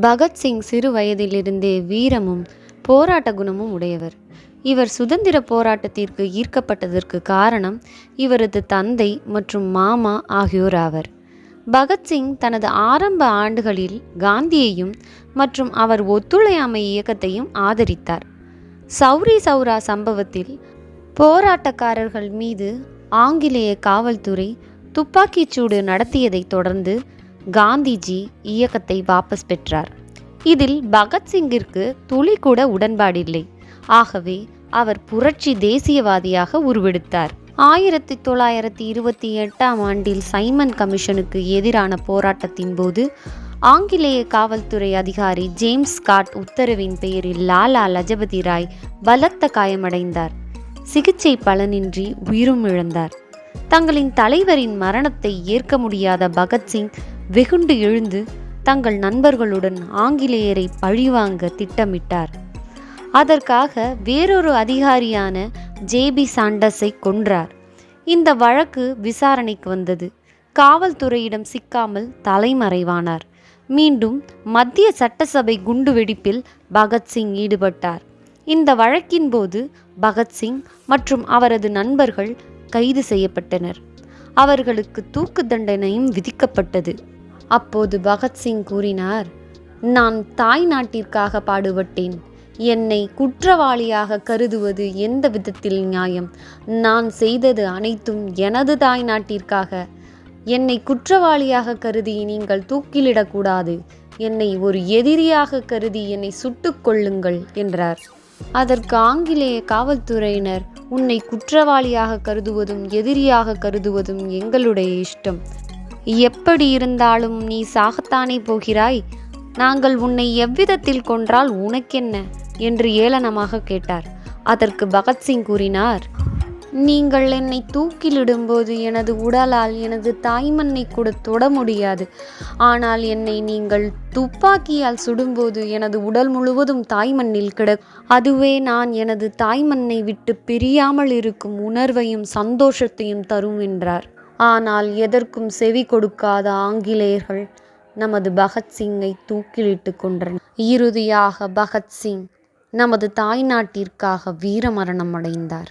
பகத்சிங் சிறு வயதிலிருந்தே வீரமும் போராட்ட குணமும் உடையவர். இவர் சுதந்திர போராட்டத்திற்கு ஈர்க்கப்பட்டதற்கு காரணம் இவரது தந்தை மற்றும் மாமா ஆகியோர் ஆவர். பகத்சிங் தனது ஆரம்ப ஆண்டுகளில் காந்தியையும் மற்றும் அவர் ஒத்துழையாமை இயக்கத்தையும் ஆதரித்தார். சௌரி சௌரா சம்பவத்தில் போராட்டக்காரர்கள் மீது ஆங்கிலேய காவல்துறை துப்பாக்கிச்சூடு நடத்தியதைத் தொடர்ந்து காந்திஜி இயக்கத்தை வாபஸ் பெற்றார். இதில் பகத்சிங்கிற்கு துளி கூட உடன்பாடில்லை. ஆகவே அவர் புரட்சி தேசியவாதியாக உருவெடுத்தார். ஆயிரத்தி தொள்ளாயிரத்தி இருபத்தி எட்டாம் ஆண்டில் சைமன் கமிஷனுக்கு எதிரான போராட்டத்தின் போது ஆங்கிலேய காவல்துறை அதிகாரி ஜேம்ஸ் ஸ்காட் உத்தரவின் பெயரில் லாலா லஜபதி ராய் பலத்த காயமடைந்தார். சிகிச்சை பலனின்றி உயிரும் இழந்தார். தங்களின் தலைவரின் மரணத்தை ஏற்க முடியாத பகத்சிங் வெகுண்டு எழுந்து தங்கள் நண்பர்களுடன் ஆங்கிலேயரை பழிவாங்க திட்டமிட்டார். அதற்காக வேறொரு அதிகாரியான ஜேபி சாண்டஸை கொன்றார். இந்த வழக்கு விசாரணைக்கு வந்தது. காவல்துறையிடம் சிக்காமல் தலைமறைவானார். மீண்டும் மத்திய சட்டசபை குண்டுவெடிப்பில் பகத்சிங் ஈடுபட்டார். இந்த வழக்கின் போது பகத்சிங் மற்றும் அவரது நண்பர்கள் கைது செய்யப்பட்டனர். அவர்களுக்கு தூக்கு தண்டனையும் விதிக்கப்பட்டது. அப்போது பகத்சிங் கூறினார் நான் தாய் நாட்டிற்காக பாடுபட்டேன். என்னை குற்றவாளியாக கருதுவது எந்த விதத்தில் நியாயம்? நான் செய்தது அனைத்தும் எனது தாய் நாட்டிற்காக. என்னை குற்றவாளியாக கருதி நீங்கள் தூக்கிலிடக்கூடாது என்னை ஒரு எதிரியாக கருதி என்னை சுட்டுக் கொள்ளுங்கள் என்றார். அதற்கு ஆங்கிலேய காவல்துறையினர் உன்னை குற்றவாளியாக கருதுவதும் எதிரியாக கருதுவதும் எங்களுடைய இஷ்டம். எப்படி இருந்தாலும் நீ சாகத்தானே போகிறாய்? நாங்கள் உன்னை எவ்விதத்தில் கொன்றால் உனக்கென்ன? என்று ஏளனமாக கேட்டார். அதற்கு பகத்சிங் கூறினார் நீங்கள் என்னை தூக்கிலிடும்போது எனது உடலால் எனது தாய்மண்ணை கூட தொட முடியாது. ஆனால் என்னை நீங்கள் துப்பாக்கியால் சுடும்போது எனது உடல் முழுவதும் தாய்மண்ணில் கிட அதுவே நான் எனது தாய்மண்ணை விட்டு பிரியாமல் இருக்கும் உணர்வையும் சந்தோஷத்தையும் தரும் என்றார். ஆனால் எதற்கும் செவி கொடுக்காத ஆங்கிலேயர்கள் நமது பகத்சிங்கை தூக்கிலிட்டு கொன்றனர். இறுதியாக பகத்சிங் நமது தாய்நாட்டிற்காக வீரமரணம் அடைந்தார்.